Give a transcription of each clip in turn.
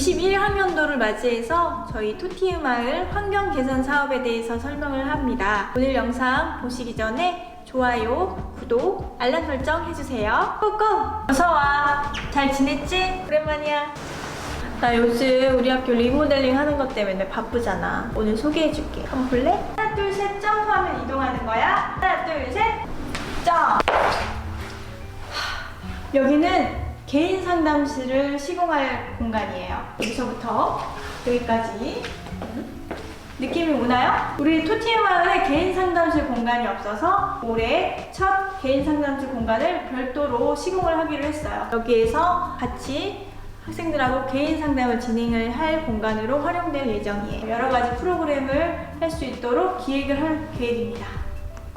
21학년도를 맞이해서 저희 토티우 마을 환경 개선 사업에 대해서 설명을 합니다. 오늘 영상 보시기 전에 좋아요, 구독, 알람 설정 해주세요. 꾹꾹! 어서와! 잘 지냈지? 오랜만이야. 나 요즘 우리 학교 리모델링 하는 것 때문에 바쁘잖아. 오늘 소개해줄게. 한번 볼래? 하나, 둘, 셋, 점프하면 이동하는 거야. 하나, 둘, 셋, 점! 여기는 개인 상담실을 시공할 공간이에요. 여기서부터 여기까지. 음. 느낌이 오나요? 우리 토티의 마을에 개인 상담실 공간이 없어서 올해 첫 개인 상담실 공간을 별도로 시공을 하기로 했어요. 여기에서 같이 학생들하고 개인 상담을 진행을 할 공간으로 활용될 예정이에요. 여러 가지 프로그램을 할 수 있도록 기획을 할 계획입니다.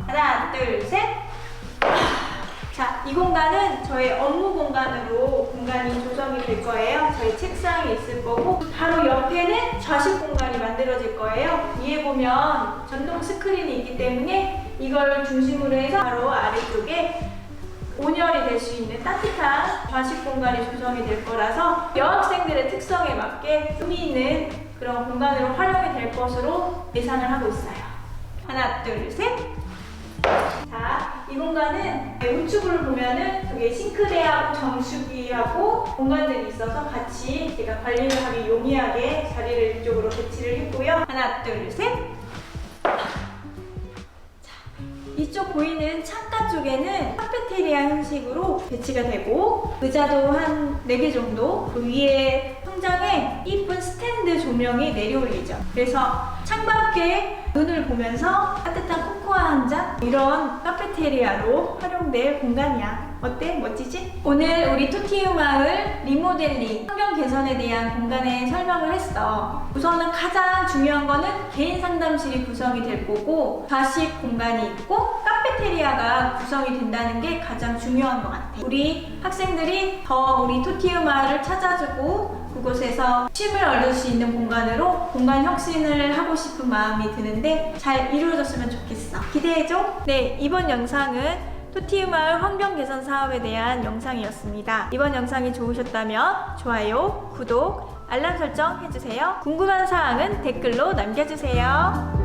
하나, 둘, 셋. 자, 이 공간은 저의 업무 공간으로 공간이 조성이 될 거예요. 저희 책상이 있을 거고, 바로 옆에는 좌식 공간이 만들어질 거예요. 위에 보면 전동 스크린이 있기 때문에 이걸 중심으로 해서 바로 아래쪽에 온열이 될 수 있는 따뜻한 좌식 공간이 조성이 될 거라서 여학생들의 특성에 맞게 의미 있는 그런 공간으로 활용이 될 것으로 예상을 하고 있어요. 하나, 둘, 셋. 자, 이 공간은 우측으로 보면은 여기 싱크대하고 정수기하고 공간들이 있어서 같이 제가 관리를 하기 용이하게 자리를 이쪽으로 배치를 했고요. 하나, 둘, 셋. 이쪽 보이는 창가 쪽에는 카페테리아 형식으로 배치가 되고 의자도 한 4개 정도 그 위에 성장에 이쁜 스탠드 조명이 내려올리죠 그래서 창밖에 눈을 보면서 따뜻한 코코아 한 잔 이런 카페테리아로 활용될 공간이야 어때? 멋지지? 오늘 우리 토티우 마을 리모델링 환경 개선에 대한 공간에 설명을 했어 우선은 가장 중요한 거는 개인 상담실이 구성이 될 거고 좌식 공간이 있고 카페테리아가 구성이 된다는 게 가장 중요한 것 같아. 우리 학생들이 더 우리 토티우 마을을 찾아주고 그곳에서 쉼을 얻을 수 있는 공간으로 공간 혁신을 하고 싶은 마음이 드는데 잘 이루어졌으면 좋겠어. 기대해줘. 네, 이번 영상은 토티우 마을 환경 개선 사업에 대한 영상이었습니다. 이번 영상이 좋으셨다면 좋아요, 구독, 알람 설정 해주세요. 궁금한 사항은 댓글로 남겨주세요.